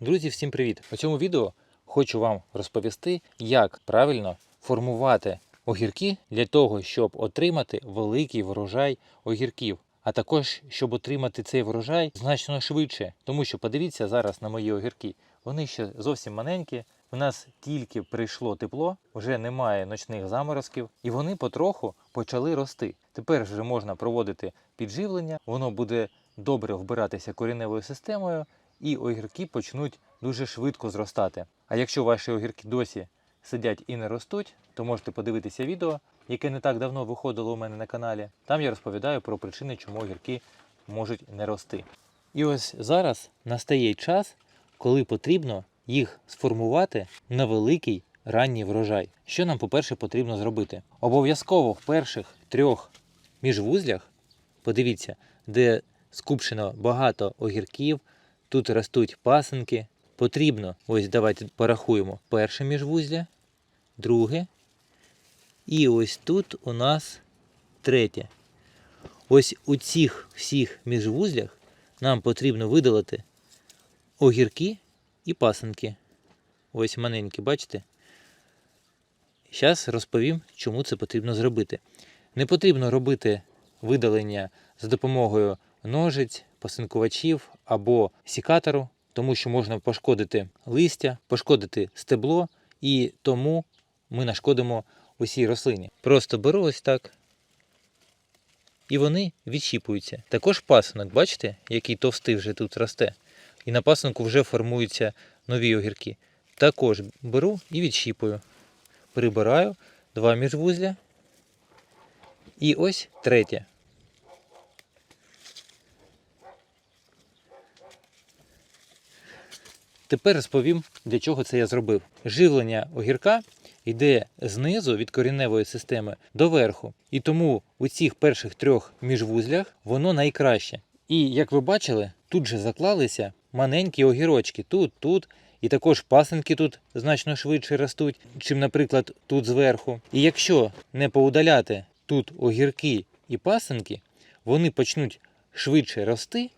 Друзі, всім привіт! У цьому відео хочу вам розповісти, як правильно формувати огірки для того, щоб отримати великий врожай огірків, а також щоб отримати цей врожай значно швидше. Тому що подивіться зараз на мої огірки. Вони ще зовсім маленькі. У нас тільки прийшло тепло, вже немає ночних заморозків, і вони потроху почали рости. Тепер вже можна проводити підживлення, воно буде добре вбиратися кореневою системою, і огірки почнуть дуже швидко зростати. А якщо ваші огірки досі сидять і не ростуть, то можете подивитися відео, яке не так давно виходило у мене на каналі. Там я розповідаю про причини, чому огірки можуть не рости. І ось зараз настає час, коли потрібно їх сформувати на великий ранній врожай. Що нам, по-перше, потрібно зробити? Обов'язково в перших трьох міжвузлях, подивіться, де скупчено багато огірків, тут ростуть пасенки. Потрібно, ось давайте порахуємо, перше міжвузля, друге. І ось тут у нас третє. Ось у цих всіх міжвузлях нам потрібно видалити огірки і пасенки. Ось маленькі, бачите? Зараз розповім, чому це потрібно зробити. Не потрібно робити видалення за допомогою ножиць, посинкувачів або сікатору, тому що можна пошкодити листя, пошкодити стебло, і тому ми нашкодимо усій рослині. Просто беру ось так. І вони відщіпуються. Також пасинок, бачите, який товстий вже тут росте. І на пасинку вже формуються нові огірки. Також беру і відщіпую. Прибираю два міжвузля. І ось третє. Тепер розповім, для чого це я зробив. Живлення огірка йде знизу від корінневої системи до верху. І тому у цих перших трьох міжвузлях воно найкраще. І як ви бачили, тут же заклалися маленькі огірочки. Тут, тут. І також пасенки тут значно швидше ростуть, чим, наприклад, тут зверху. І якщо не поудаляти тут огірки і пасенки, вони почнуть швидше рости,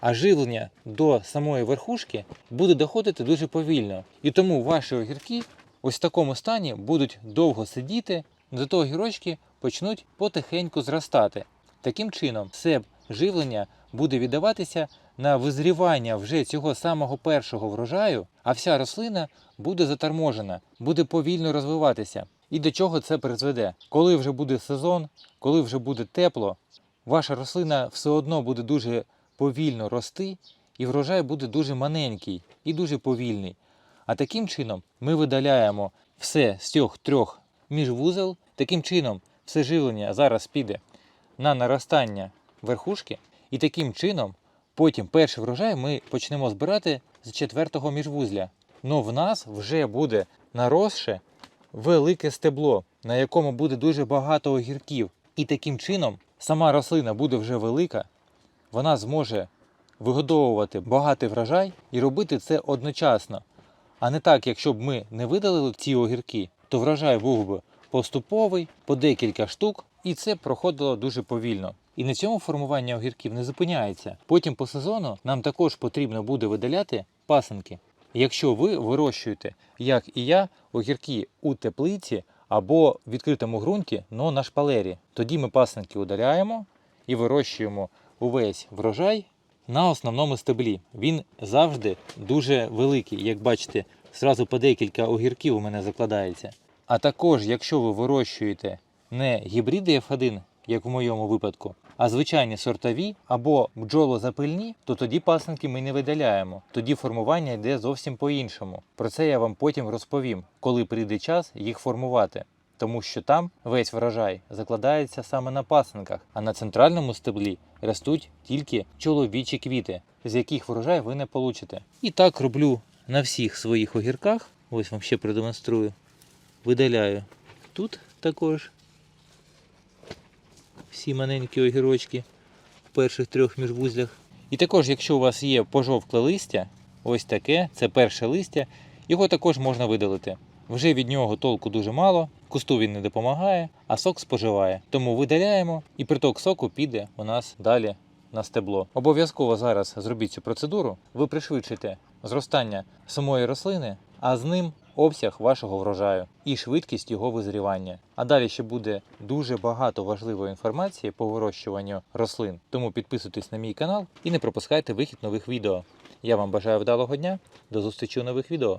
а живлення до самої верхушки буде доходити дуже повільно. І тому ваші огірки ось в такому стані будуть довго сидіти, зато огірочки почнуть потихеньку зростати. Таким чином, все живлення буде віддаватися на визрівання вже цього самого першого врожаю, а вся рослина буде заторможена, буде повільно розвиватися. І до чого це призведе? Коли вже буде сезон, коли вже буде тепло, ваша рослина все одно буде дуже повільно рости, і врожай буде дуже маленький і дуже повільний. А таким чином ми видаляємо все з цих трьох міжвузел. Таким чином, все живлення зараз піде на наростання верхушки, і таким чином потім перший врожай ми почнемо збирати з четвертого міжвузля. Ну в нас вже буде наросше велике стебло, на якому буде дуже багато огірків. І таким чином сама рослина буде вже велика, вона зможе вигодовувати багатий врожай і робити це одночасно. А не так, якщо б ми не видалили ці огірки, то врожай був би поступовий, по декілька штук, і це проходило дуже повільно. І на цьому формування огірків не зупиняється. Потім по сезону нам також потрібно буде видаляти пасенки. Якщо ви вирощуєте, як і я, огірки у теплиці або в відкритому ґрунті, но на шпалері, тоді ми пасенки удаляємо і вирощуємо увесь врожай на основному стеблі. Він завжди дуже великий. Як бачите, зразу по декілька огірків у мене закладається. А також, якщо ви вирощуєте не гібриди F1, як в моєму випадку, а звичайні сортові або бджолозапильні, то тоді пасенки ми не видаляємо. Тоді формування йде зовсім по-іншому. Про це я вам потім розповім, коли прийде час їх формувати. Тому що там весь врожай закладається саме на пасенках, а на центральному стеблі ростуть тільки чоловічі квіти, з яких врожай ви не получите. І так роблю на всіх своїх огірках. Ось вам ще продемонструю. Видаляю тут також всі маленькі огірочки в перших трьох міжвузлях. І також, якщо у вас є пожовкле листя, ось таке, це перше листя, його також можна видалити. Вже від нього толку дуже мало, кусту він не допомагає, а сок споживає. Тому видаляємо і приток соку піде у нас далі на стебло. Обов'язково зараз зробіть цю процедуру, ви пришвидшите зростання самої рослини, а з ним обсяг вашого врожаю і швидкість його визрівання. А далі ще буде дуже багато важливої інформації по вирощуванню рослин. Тому підписуйтесь на мій канал і не пропускайте вихід нових відео. Я вам бажаю вдалого дня. До зустрічі у нових відео.